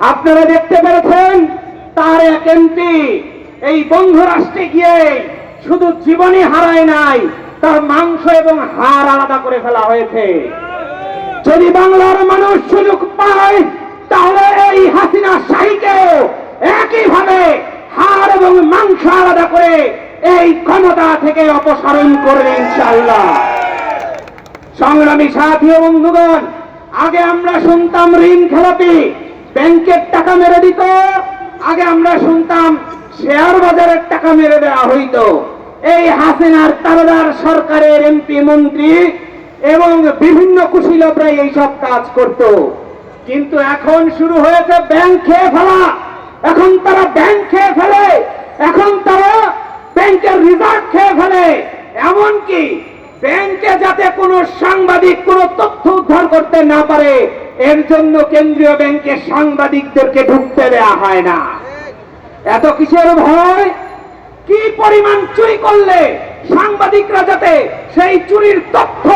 আপনারা দেখতে পেরেছেন, তার এক এমপি এই বন্ধু রাষ্ট্রে গিয়ে শুধু জীবনই হারায় নাই, তার মাংস এবং হাড় আলাদা করে ফেলা হয়েছে। যদি বাংলার মানুষ সুযোগ পায়, তাহলে এই হাসিনা শাহীকেও একইভাবে হাড় এবং মাংস আলাদা করে এই ক্ষমতা থেকে অপসারণ করবে ইনশাআল্লাহ। সংগ্রামী সাথী বন্ধুগণ, আগে আমরা শুনতাম ঋণ খেলাপি ব্যাংকের টাকা মেরে দিত। আগে আমরা শুনতাম, শেয়ার বাজারের টাকা মেরে দেওয়া হইতো। এই হাসিনার তারদার সরকারের এমপি, মন্ত্রী এবং বিভিন্ন কুশীলবরা এইসব কাজ করত। কিন্তু এখন শুরু হয়েছে ব্যাংক খেয়ে ফেলা। এখন তারা ব্যাংক খেয়ে ফেলে। এখন তারা ব্যাংকের রিজার্ভ খেয়ে ফেলে। এমনকি ব্যাংকে যাতে কোনো সাংবাদিক কোনো তথ্য উদ্ধার করতে না পারে এর জন্য কেন্দ্রীয় ব্যাংকে সাংবাদিকদেরকে ঢুকতে দেয়া হয় না। এত কিসের ভয়? কি পরিমাণ চুরি করলে সাংবাদিকরা যাতে সেই চুরির তথ্য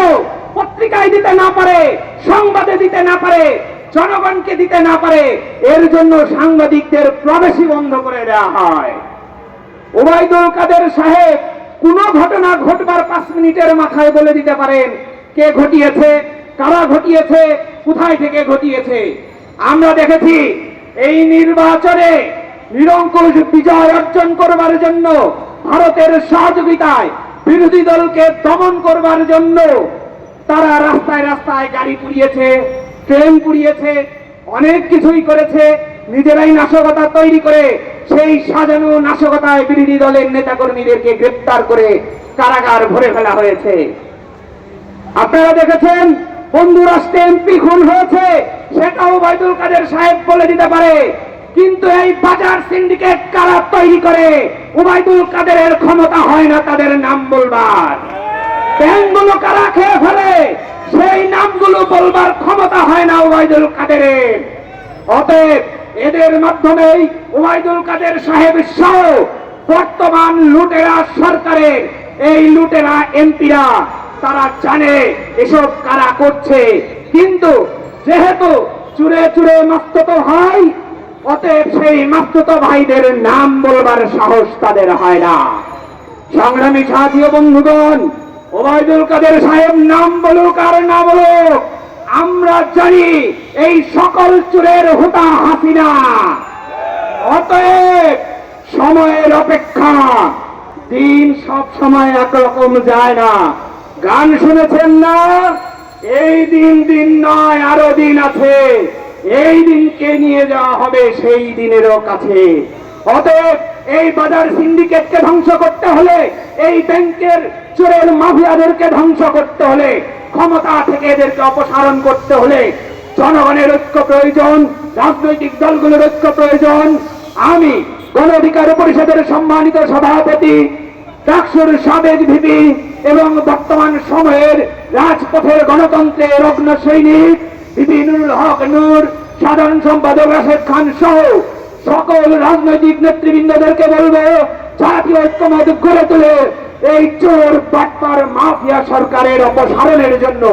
পত্রিকায় দিতে না পারে, সংবাদে দিতে না পারে, জনগণকে দিতে না পারে, এর জন্য সাংবাদিকদের প্রবেশই বন্ধ করে দেওয়া হয়। ওবায়দুল কাদের সাহেব কোন ঘটনা ঘটবার পাঁচ মিনিটের মাথায় বলে দিতে পারেন, কে ঘটিয়েছে, কারা ঘটিয়েছে কোথায় থেকে ঘটিয়েছে? আমরা দেখেছি, এই নির্বাচনে নিরঙ্কুশ বিজয় অর্জন করবার জন্য ভারতের সহযোগিতায় বিরোধী দলকে দমন করবার জন্য তারা রাস্তায় রাস্তায় গাড়ি পুড়িয়েছে, ট্রেন পুড়িয়েছে, অনেক কিছুই করেছে, নিজেরাই নাশকতা তৈরি করে সেই সাজানো নাশকতায় বিরোধী দলের নেতাকর্মীদেরকে গ্রেপ্তার করে কারাগার ভরে ফেলা হয়েছে। আপনারা দেখেছেন বন্ধু রাষ্ট্রে এমপি খুন হয়েছে, সেটাও বাইদুল কাদের সাহেব বলে দিতে পারে। কিন্তু এই বাজার সিন্ডিকেট কারা তৈরি করে? উবাইদুল কাদেরের ক্ষমতা হয় না তাদের নাম বলবার। ব্যাংকগুলো কারা খেয়ে ফেলে? সেই নামগুলো বলবার ক্ষমতা হয় না উবাইদুল কাদেরের। অতএব এদের মাধ্যমেই উবাইদুল কাদের সাহেব সহ বর্তমান লুটেরা সরকারের, এই লুটেরা এমপিরা তারা জানে এসব কারা করছে। কিন্তু যেহেতু চুরে চুরে মাস্তত হয়, অতএব সেই মাস্তত ভাইদের নাম বলবার সাহস তাদের হয় না। সংগ্রামী সাথী বন্ধুগণ, ওবায়দুল কাদের সাহেব নাম বলুক আর না বলুক, আমরা জানি এই সকল চুরের হুতা হাসিনা। অতএব সময়ের অপেক্ষা, দিন সব সময় একরকম যায় না। গান শুনেছেন না? এই দিন দিন নয়, আরও দিন আছে। এই দিনকে নিয়ে যাওয়া হবে সেই দিনেরও কাছে। অতএব এই বাজার সিন্ডিকেটকে ধ্বংস করতে হলে, এই ব্যাংকের চোরের মাফিয়াদেরকে ধ্বংস করতে হলে, ক্ষমতা থেকে এদেরকে অপসারণ করতে হলে জনগণের ঐক্য প্রয়োজন, রাজনৈতিক দলগুলোর ঐক্য প্রয়োজন। আমি গণ অধিকার পরিষদের সম্মানিত সভাপতি ডাকসুর সাবেক ভিপি এবং বর্তমান সময়ের রাজপথের গণতন্ত্রের অগ্ন সৈনিক নুরুল হক নূর, সাধারণ সম্পাদক রাশেদ খান সহ সকল রাজনৈতিক নেতৃবৃন্দদেরকে বলব, জাতীয় ঐক্যমত গড়ে তুলে এই চোর বাটপার মাফিয়া সরকারের অপসারণের জন্য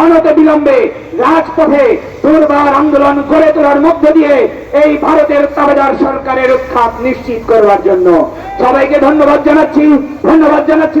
অনত বিলম্বে রাজপথে দুর্বার আন্দোলন গড়ে তোলার মধ্য দিয়ে এই ভারতের তাবেদার সরকারের উৎখাত নিশ্চিত করবার জন্য সবাইকে ধন্যবাদ জানাচ্ছি ধন্যবাদ জানাচ্ছি।